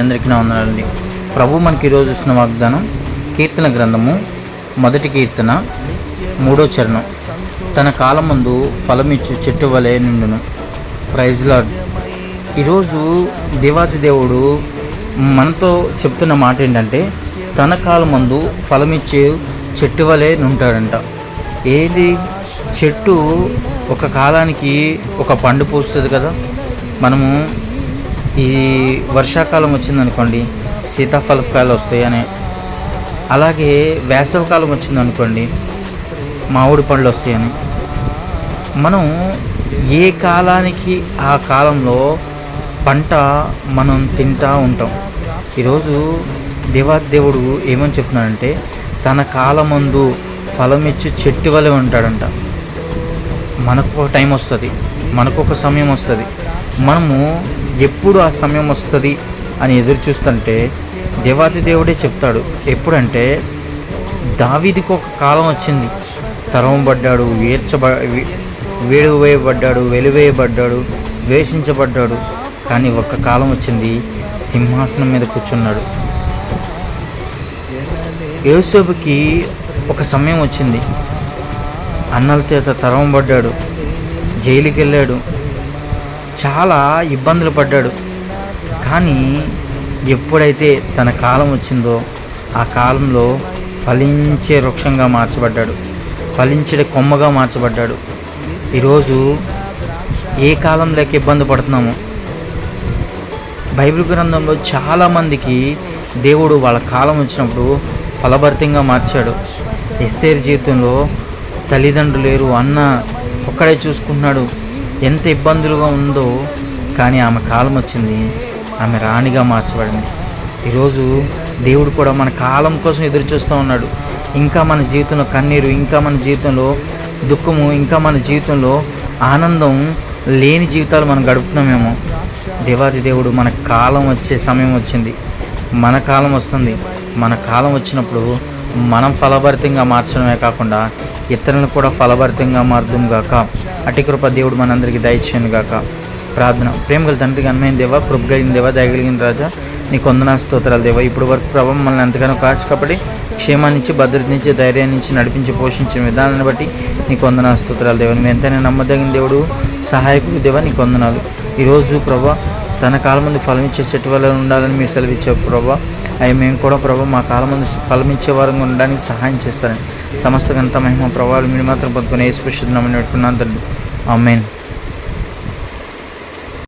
అందరికీ నా వందనాలండి ప్రభు మనకి ఈరోజు ఇస్తున్న వాగ్దానం కీర్తన గ్రంథము మొదటి కీర్తన మూడో చరణం. తన కాలమందు ఫలమిచ్చు చెట్టు వలె నిండును. ప్రైజ్ ఈరోజు దేవాది దేవుడు మనతో చెప్తున్న మాట ఏంటంటే తన కాలం ముందు ఫలమిచ్చే చెట్టు వలె నుంటాడంట ఏది? చెట్టు ఒక కాలానికి ఒక పండు పూస్తుంది కదా. మనము ఈ వర్షాకాలం వచ్చిందనుకోండి సీతాఫలకాయలు వస్తాయని అలాగే వేసవికాలం వచ్చిందనుకోండి మామిడి పండ్లు వస్తాయని మనం ఏ కాలానికి ఆ కాలంలో పంట మనం తింటా ఉంటాం. ఈరోజు దేవాదేవుడు ఏమని చెప్తున్నాడంటే తన కాలమందు ఫలమిచ్చి చెట్టు వలె ఉంటాడంట. మనకు ఒక టైం వస్తుంది మనకు ఒక సమయం వస్తుంది. మనము ఎప్పుడు ఆ సమయం వస్తుంది అని ఎదురు చూస్తుంటే దేవాది దేవుడే చెప్తాడు. ఎప్పుడంటే దావీదికి ఒక కాలం వచ్చింది. తరవబడ్డాడు వేర్చబ వేడు వేయబడ్డాడు వెలివేయబడ్డాడు ద్వేషించబడ్డాడు. కానీ ఒక కాలం వచ్చింది సింహాసనం మీద కూర్చున్నాడు. యేసోబుకి ఒక సమయం వచ్చింది. అన్నల చేత తరవబడ్డాడు జైలుకి వెళ్ళాడు చాలా ఇబ్బందులు పడ్డాడు. కానీ ఎప్పుడైతే తన కాలం వచ్చిందో ఆ కాలంలో ఫలించే వృక్షంగా మార్చబడ్డాడు. ఫలించే కొమ్మగా మార్చబడ్డాడు. ఈరోజు ఏ కాలం లేక ఇబ్బంది పడుతున్నాము? బైబిల్ గ్రంథంలో చాలామందికి దేవుడు వాళ్ళ కాలం వచ్చినప్పుడు ఫలభరితంగా మార్చాడు. ఎస్తేర్ జీవితంలో తల్లిదండ్రులు లేరు అన్న ఒక్కడే చూసుకుంటున్నాడు. ఎంత ఇబ్బందులుగా ఉందో కానీ ఆమె కాలం వచ్చింది. ఆమె రాణిగా మార్చబడింది. ఈరోజు దేవుడు కూడా మన కాలం కోసం ఎదురు చూస్తూ ఉన్నాడు. ఇంకా మన జీవితంలో కన్నీరు ఇంకా మన జీవితంలో దుఃఖము ఇంకా మన జీవితంలో ఆనందం లేని జీవితాలు మనం గడుపుతున్నామేమో. దేవాది దేవుడు మన కాలం వచ్చే సమయం వచ్చింది. మన కాలం వస్తుంది. మన కాలం వచ్చినప్పుడు మనం ఫలభరితంగా మార్చడమే కాకుండా ఇతరులను కూడా ఫలభరితంగా మారుదాం గాక. అటు కృప దేవుడు మనందరికీ దయచేయను గాక. ప్రార్థన. ప్రేమగల తండ్రి అన్మైన దేవ కృప కలిగిన దేవ దయగలిగిన రాజా నీ కొందనా స్తోత్రాలు దేవ. ఇప్పుడు వరకు ప్రభావం మనల్ని ఎంతగానో కాచి కాబట్టి క్షేమాన్నిచ్చి భద్రతనిచ్చి ధైర్యాన్నిచ్చి నడిపించి పోషించిన విధానాన్ని బట్టి నీ కొందనా స్తోత్రాలు దేవ. నువ్వు ఎంతైనా నమ్మదగిన దేవుడు సహాయకుడు దేవ నీ కొందనాలు. ఈరోజు ప్రభా తన కాలం ముందు ఫలం ఇచ్చే చెట్టు వల్ల ఉండాలని మీరు సెలవిచ్చారు ప్రభా. అవి మేము కూడా ప్రభా మా కాలం ముందు ఫలం ఇచ్చే వారంగా ఉండడానికి సహాయం చేస్తారని. సమస్త గంట మహిమ ప్రభావాలు మీరు మాత్రం పొందుకునే ఏ స్పెషల్ నమ్మని పెట్టుకున్నాను తండ్రి. ఆమెన్.